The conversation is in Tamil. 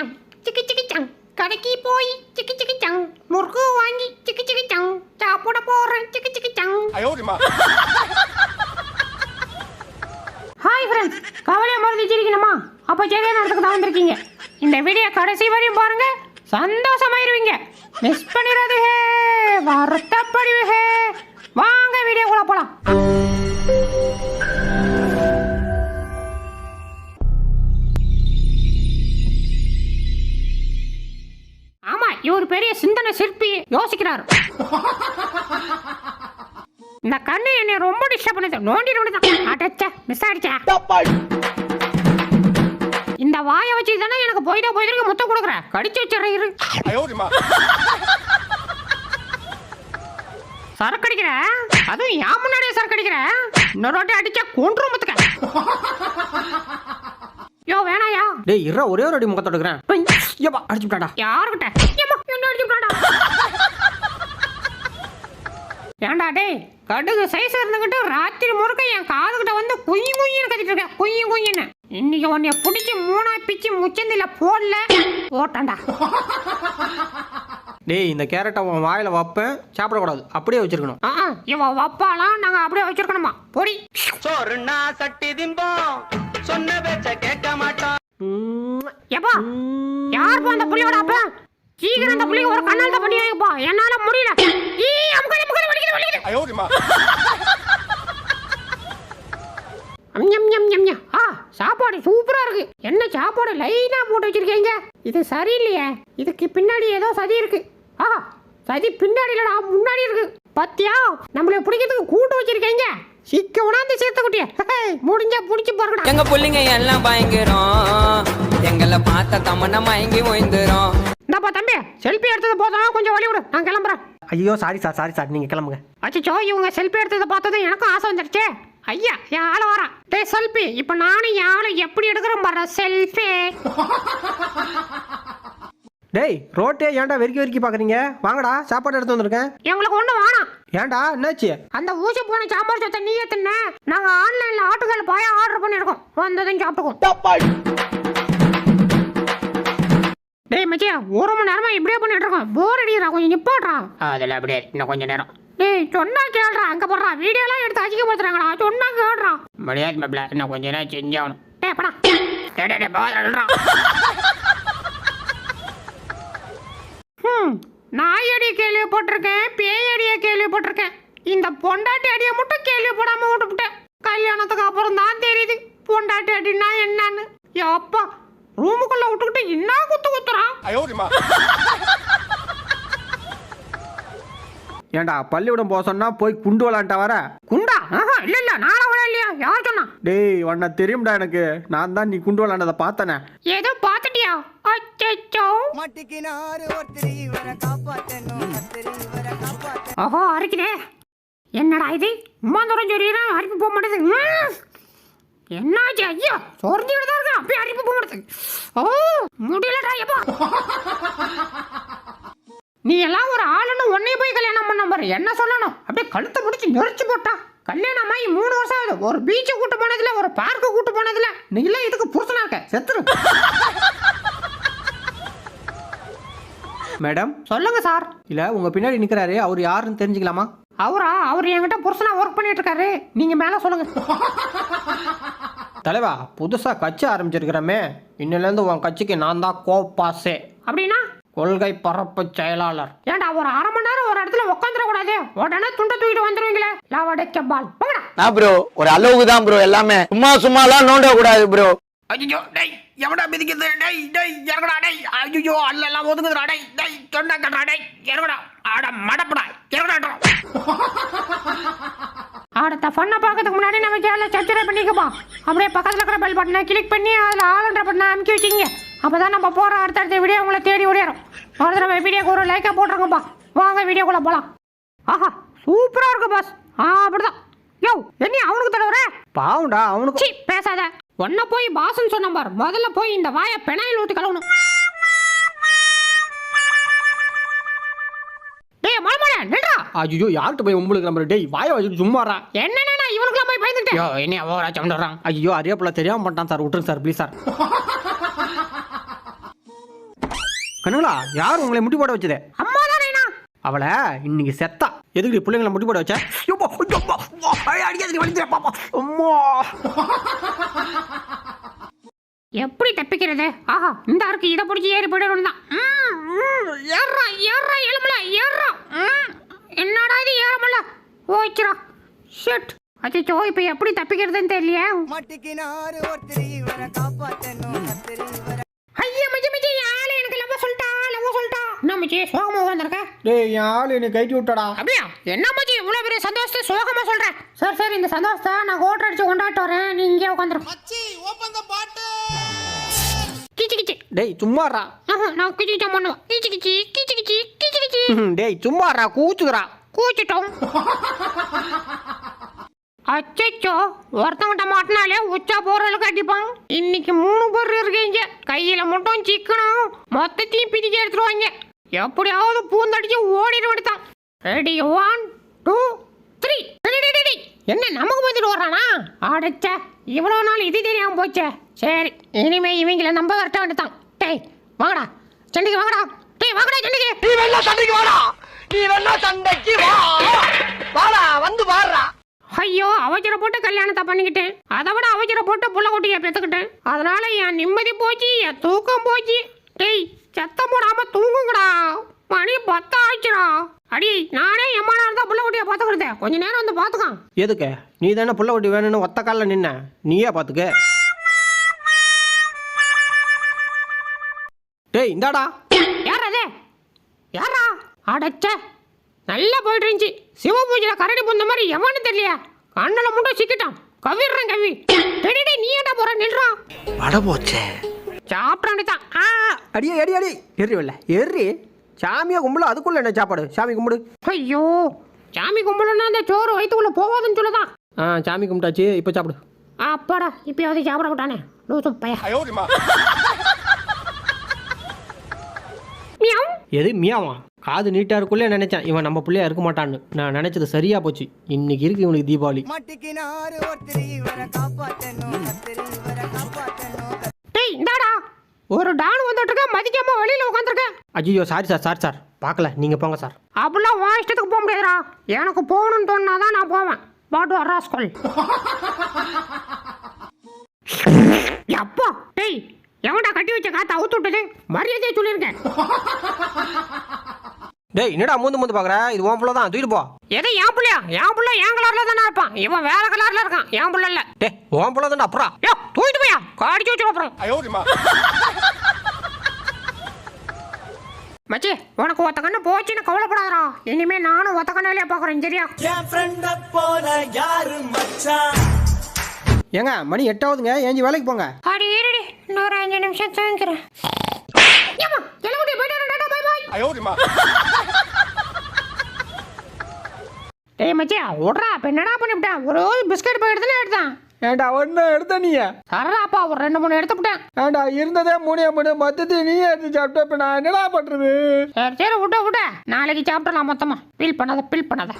சிக்கிச்சங் சிக்கி சிக்கிச்சங் கடைக்கு போய் சிக்கி சிக்கிச்சங் முறுக்கு வாங்கி சிக்கி சிக்கிச்சங் சாப்பிட போறேன் சிக்கி சிக்கிச்சங் ஹாய் ஃப்ரெண்ட்ஸ் கவலையை மறந்து வச்சிருக்கணுமா அப்போ ஜெகன் நடத்துக்கு தான் வந்திருக்கீங்க இந்த வீடியோ கடைசி வரையும் பாருங்க சந்தோஷமாயிருவீங்க மிஸ் பண்ணிடாதீங்க வருத்தப்படுவீங்க வாங்க வீடியோக்குள்ள போகலாம் இவர் பெரிய சிந்தனை சிற்பி யோசிக்கிறார். இந்த கண்ணு என்னை ரொம்ப டிஸ்டர்ப் பண்ணுது. நோண்டி அடைச்சா மிஸ் ஆயிடுச்சா. இந்த வாயை வச்சு தானே எனக்கு போயிட்டா போயிட்டு முத்தம் கொடுக்குற. கடிச்சு வச்சிடறேன் இரு. சரக்கு அடிக்கிற? அதுவும் ஏன் முன்னாடியே சரக்கு அடிக்கிற? இன்னொரு வாட்டி அடிச்சா கொன்று முத்துக்க. யோ வேணாயா? டேய் இற ஒரே ஒரு அடி முகத்தை எடுக்கிறேன். அடிச்சுட்டாடா யாருக்கிட்ட? ஏன்டா டேய் கடுகு சைஸ் இருந்துகிட்டு ராத்திரி முழுக்க என் காதுகிட்ட வந்து குயி குயின்னு கத்திட்டு இருக்க குயி குயின்னு. இன்னைக்கு உன்னைய பிடிச்சி மூணா பிச்சு முச்சந்தில போடல. போட்டான்டா. டேய் இந்த கேரட்டை உன் வாயில வைப்பேன் சாப்பிடக்கூடாது. அப்படியே வச்சிருக்கணும். ஆ இவன் வப்பாலாம் நாங்க அப்படியே வச்சிருக்கணுமா? பொடி. சோறுனா சட்டி திம்போம். சொன்ன பேச்ச கேட்க மாட்டோம். உம், எப்பா. யாருப்பா அந்த புள்ளியோட அப்ப? சீக்கிரம் அந்த புள்ளைக்கு ஒரு கண்ணால் தான் பண்ணி வைப்பா என்னால முடியல. ஈ அம்கால அம்கால வலிக்குது வலிக்குது. ஐயோ அம்மா. அம்ஞம் ஞம் ஞம் ஞம் ஆ சாப்பாடு சூப்பராக இருக்கு. என்ன சாப்பாடு லைனாக போட்டு வச்சிருக்கீங்க? இது சரியில்லையே. இதுக்கு பின்னாடி ஏதோ சதி இருக்கு. ஆ சதி பின்னாடி இல்லடா முன்னாடி இருக்கு. பத்தியா? நம்மள பிடிக்கிறதுக்கு கூட்டு வச்சிருக்கீங்க. சிக்க உணாந்து சேர்த்த குட்டிய முடிஞ்சா பிடிச்சி பாருங்க எங்க பிள்ளைங்க எல்லாம் பயங்கரம். எங்களை பார்த்த தமனை மயங்கி ஓய்ந்துரும். செல்ஃபி எடுத்தது போதும். கொஞ்சம் வழி விடு. நான் கிளம்புறேன். ஐயோ சாரி சார் சாரி சார் நீங்க கிளம்புங்க. அச்சோ இவங்க செல்ஃபி எடுத்ததை பார்த்ததும் எனக்கும் ஆசை வந்துடுச்சே ஐயா என் ஆளை வரா. டேய் செல்ஃபி இப்போ நானும் என் ஆளை எப்படி எடுக்கிறேன் பாரு செல்ஃபி டேய் ரோட்டே ஏன்டா வெறிக்கி வெறிக்கி பாக்குறீங்க? வாங்கடா சாப்பாடு எடுத்து வந்திருக்கேன். எங்களுக்கு ஒன்றும் வேணாம். ஏன்டா என்னாச்சு? அந்த ஊசி போன சாம்பார் சொத்தை நீயே தின்ன. நாங்கள் ஆன்லைனில் ஆட்டுக்கால் பாய ஆர்டர் பண்ணியிருக்கோம். வந்ததும் சாப்பிட்டுக்கோம். மச்சியா ஒரு மணி நேரமா இப்படியே பண்ணிட்டு இருக்கோம். போர் அடிக்கிறா கொஞ்சம் நிப்பாட்றா அதில் அப்படியே இன்னும் கொஞ்சம் நேரம். டேய் சொன்னா கேள்றா அங்க போடுறா வீடியோலாம் எடுத்து அசிங்கப்படுத்துறாங்கடா சொன்னா கேள்றா முடியாது மாப்ள இன்னும் கொஞ்ச நேரம் செஞ்சாகணும் டேய் படா. டேய் டேய், டேய் போதும்டா ஹம் நாயடி கேள்விப்பட்டிருக்கேன் பேயடியை கேள்விப்பட்டிருக்கேன் இந்த பொண்டாட்டி அடியை மட்டும் கேள்விப்படாம விட்டுவிட்டேன் கல்யாணத்துக்கு அப்புறம் தான் தெரியுது பொண்டாட்டி அடினா என்னன்னு. அப்பா ரூமுக்குள்ள விட்டுக்கிட்டு என்ன குத்து குத்துறான் ஏண்டா பள்ளிவிடம் போக சொன்னா போய் குண்டு விளாண்டா வர? குண்டா? இல்ல இல்ல நானா இல்லையா யார் சொன்னா? டேய் உன்ன தெரியும்டா எனக்கு. நான் தான் நீ குண்டு விளாண்டத பார்த்தனே. ஏதோ பாத்துட்டியா அச்சச்சோ. மட்டிக்கினாரு ஒருத்தர் வர காப்பாத்தணும் ஒருத்தர் வர காப்பாத்த ஓஹோ அரைக்குதே. என்னடா இது? அம்மா தூரம் சொல்லிடுறேன் போக மாட்டேங்குது. என்னாச்சு? ஐயா சொரிஞ்சுக்கிட்டு தான் இருக்கேன் அப்படியே அரிப்பு போக மாட்டேது ஓ முடியலடா எப்பா. நீ எல்லாம் ஒரு ஆளுன்னு உன்னைய போய் கல்யாணம் பண்ண பாரு. என்ன சொல்லணும்? அப்படியே கழுத்தை பிடிச்சி நெரிச்சு போட்டா. கல்யாணம் ஆகி மூணு வருஷம் ஆகுது. ஒரு பீச்சை கூட்டு போனதுல ஒரு பார்க்கு கூட்டு போனதுல. நீ எல்லாம் இதுக்கு புருஷனாக்க? செத்துரு. மேடம்? சொல்லுங்க சார். இல்ல உங்க பின்னாடி நிக்கிறாரு. அவர் யாருன்னு தெரிஞ்சுக்கலாமா? அவரா? அவர் என்கிட்ட புருஷனா ஒர்க் பண்ணிட்டு இருக்காரு. நீங்க மேல சொல்லுங்க. தலைவா புதுசா கட்சி ஆரம்பிச்சிருக்கிறமே. இன்னிலேருந்து உன் கட்சிக்கு நான் தான் கோப்பாசே. அப்படின்னா? கொள்கை பரப்பு செயலாளர். ஏன்டா ஒரு அரை மணி நேரம் ஒரு இடத்துல உட்காந்துட கூடாது உடனே துண்டை தூக்கிட்டு வந்துருவீங்களே. லவடைக்க பால். ப்ரோ ஒரு அளவுக்கு தான் ப்ரோ எல்லாமே. சும்மா சும்மாலாம் நோண்ட கூடாது ப்ரோ ஐயோ டேய் எவடா மிதிக்குது டேய் டேய் இறங்கடா டேய். ஐயோ அல்ல எல்லாம் ஒதுங்குதுடா டேய் டேய் சொன்னா கேட்டா டேய் இறங்கடா. ஆட மடப்படா இறங்கடா அடுத்த ஃபன்னை பார்க்கறதுக்கு முன்னாடி நம்ம சேனலை சப்ஸ்கிரைப் பண்ணிக்கப்பா அப்படியே பக்கத்தில் இருக்கிற பெல் பட்டனை கிளிக் பண்ணி அதில் ஆளுன்ற பட்டனை அமுக்கி வச்சிங்க அப்போ தான் நம்ம போகிற அடுத்தடுத்த வீடியோ உங்களை தேடி ஓடிடும் ஒரு தடவை வீடியோக்கு ஒரு லைக்கை போட்டுருங்கப்பா. வாங்க வீடியோக்குள்ளே போகலாம் ஆஹா சூப்பராக இருக்கு பாஸ் ஆ அப்படிதான். யோ என்ன அவனுக்கு தடவை பாவுண்டா அவனுக்கு. சி பேசாத. ஒன்ன போய் பாசுன்னு சொன்ன பார். முதல்ல போய் இந்த வாயை பெனாயில் ஊற்றி கழுவணும். டேய் மலமல நின்றா ஐயோ யார்கிட்ட போய் உங்களுக்கு நம்பர் டேய் வாய வச்சுட்டு சும்மாறா. என்னண்ணா இவனுக்குலாம் போய் பயந்துட்டேன். யோ என்ன ஓவராச்சம் வர்றான் ஐயோ அறியப்பிள்ள தெரியாம பண்ணிட்டான் சார். விட்டுருங்க சார் ப்ளீஸ் சார். கண்ணுங்களா யார் உங்களை முட்டி போட வச்சது? அம்மா தானேண்ணா அவளை இன்னைக்கு செத்தா. எதுக்கு பிள்ளைங்களை முட்டி போட பாப்பா. அம்மா. எப்படி தப்பிக்கிறது? ஆஹா இந்த அருக்கு இதை பிடிச்சி ஏறி போயிடணும் தான். ஏறுறா ஏறுறா எலும்பல ஏறுறா ம், என்னடா இது ஏறமல? ஓய்ச்சிரா ஷிட் அச்சோ இப்போ எப்படி தப்பிக்கிறதுன்னு தெரியலையே. மாட்டிக்கினாரு ஒருத்தர் இவரை காப்பாத்தணும். கத்திரி இவரை ஐயா மச்சி மச்சி ஆளு எனக்கு லவ் சொல்லிட்டா லவ் சொல்லிட்டா. என்ன மச்சி சோகமா உட்காந்துருக்க டேய் என் ஆளு என்னை கைட்டி விட்டடா. அப்படியா? என்ன மச்சி? இவ்வளோ பெரிய சந்தோஷத்தை சோகமா சொல்றேன். சரி சரி இந்த சந்தோஷத்தை நான் கோட்டர் அடிச்சு கொண்டாட்டு வரேன். நீ இங்கே உட்காந்துரு. கிச்சி கிச்சி. டேய் சும்மாறா. ஆஹா, நான் கிச்சி கிச்சா பண்ணுவேன். கிச்சி கிச்சி கிச்சி கிச்சி கிச்சி கிச்சி. டேய் சும்மாறா கூச்சுக்கிறா கூச்சிட்டோம். அச்சச்சோ ஒருத்தவங்கிட்ட மாட்டினாலே உச்சா போறதுக்கு அடிப்பான். இன்னைக்கு மூணு பேர் இருக்கீங்க. கையில மட்டும் சிக்கணும் மொத்தத்தையும் பிரிச்சு எடுத்துருவாங்க எப்படியாவது பூந்தடிச்சு ஓடிட விடுத்தான் ரெடி ஒன் டூ த்ரீ. என்ன நமக்கு வந்துட்டு வர்றானா அடைச்ச இவ்வளோ நாள் இது தெரியாம போச்சே. சரி இனிமே இவங்கள நம்ப வரட்ட வேண்டியதான் டேய் வாங்கடா. சண்டைக்கு வாங்கடா. டேய் வாங்கடா சண்டைக்கு. நீ வேணா சண்டைக்கு வாடா. நீ வேணா சண்டைக்கு வா. வாடா வந்து பாடுறா ஐயோ அவசரப்பட்டு கல்யாணத்தை பண்ணிக்கிட்டேன். அதை விட அவசரப்பட்டு புள்ள குட்டியை பெற்றுக்கிட்டேன் அதனால என் நிம்மதி போச்சு என் தூக்கம் போச்சு. டேய் சத்தம் போடாம தூங்குங்கடா. மணி பத்து ஆச்சுடா அடி நானே எம்மா நேரம் தான் புள்ள குட்டியை பார்த்துக்கிறதே கொஞ்ச நேரம் வந்து பார்த்துக்கான் எதுக்கு? நீ தானே புள்ள குட்டி வேணும்னு ஒத்த காலில் நின்ன. நீயே பார்த்துக்க. டேய் இந்தாடா. யார் அது யாரா? அடைச்ச. நல்லா போயிட்டு இருந்துச்சு. சிவ பூஜையில கரடி புந்த மாதிரி எவனு தெரியலையா. கண்ணில் மட்டும் சிக்கிட்டான். கவிடுறேன் கவி. டேய், நீ ஏன்டா போற? நில்றா. வட போச்சே. ஆ. அடியே அடி அடி. எறி வரல. சாமியை கும்பல அதுக்குள்ள என்ன சாப்பாடு? சாமி கும்பிடு. ஐயோ சாமி கும்பிடணும்னா அந்த சோறு வயிற்றுக்குள்ள போவாதுன்னு சொல்லுதான் ஆ சாமி கும்பிட்டாச்சு இப்போ சாப்பிடு. அப்பாடா இப்பயாவது சாப்பிட விட்டானே லூசு பையா. மியாவ். எது மியாவா? காது நீட்டா இருக்குள்ளே நினைச்சேன். இவன் நம்ம பிள்ளையா இருக்க மாட்டான்னு. நான் நினைச்சது சரியா போச்சு. இன்னைக்கு இருக்கு இவனுக்கு தீபாவளி. மாட்டிக்கினாரு ஒருத்தர் இவரை காப்பாத்தணும் கத்திரி இவரை காப்பாத்தணும். டேய் இந்தாடா. ஒரு டான் வந்துட்டு இருக்க மதிக்காம வெளியில உட்காந்துருக்க ஐயோ சாரி சார் சாரி சார் பார்க்கல. நீங்க போங்க சார் அப்படிலாம் உன் இஷ்டத்துக்கு போக முடியாதுடா. எனக்கு போகணும்னு தோணுனாதான் நான் போவேன். பாட்டு வர்றா ஸ்கூல் அப்பா டேய் எவன்டா கட்டி வச்ச காத்த அவுத்து விட்டது? மரியாதையை சொல்லியிருக்கேன் டேய் என்னடா மூந்து மூந்து பார்க்குற இது உன் புள்ள தான். தூக்கிட்டு போ. எது என் பிள்ளையா? என் பிள்ளை என் கலர்ல தானே இருப்பான். இவன் வேற கலர்ல இருக்கான். என் பிள்ளை இல்ல. டேய் உன் புள்ள தானே அப்புறம் தூக்கிட்டு போயா காடிச்சு வச்சு அப்புறம். மச்சி உனக்கு ஒத்த கண்ணு போச்சுன்னு கவலைப்படாதடா. இனிமே நானும் ஒத்த கண்ணிலே பாக்குறேன் சரியா? ஏங்க மணி எட்டாவதுங்க ஏஞ்சி வேலைக்கு போங்க. அடி இருடி. இன்னொரு அஞ்சு நிமிஷம் தூங்கிக்கிறேன். டேய் மச்சியா விட்றா இப்போ என்னடா பண்ணிவிட்டேன் ஒரு பிஸ்கட் போய் எடுத்துன்னு எடுத்தான். ஏண்டா ஒன்று எடுத்த நீ சரடாப்பா ஒரு ரெண்டு மூணு எடுத்துவிட்டேன் ஏண்டா இருந்ததே மூணே மூணு மொத்தத்தையும் நீ எடுத்து சாப்பிட்ட இப்போ நான் என்னடா பண்ணுறது சரி சரி விட்ட விட்ட நாளைக்கு சாப்பிடலாம் மொத்தமா. ஃபீல் பண்ணாத ஃபீல் பண்ணாத.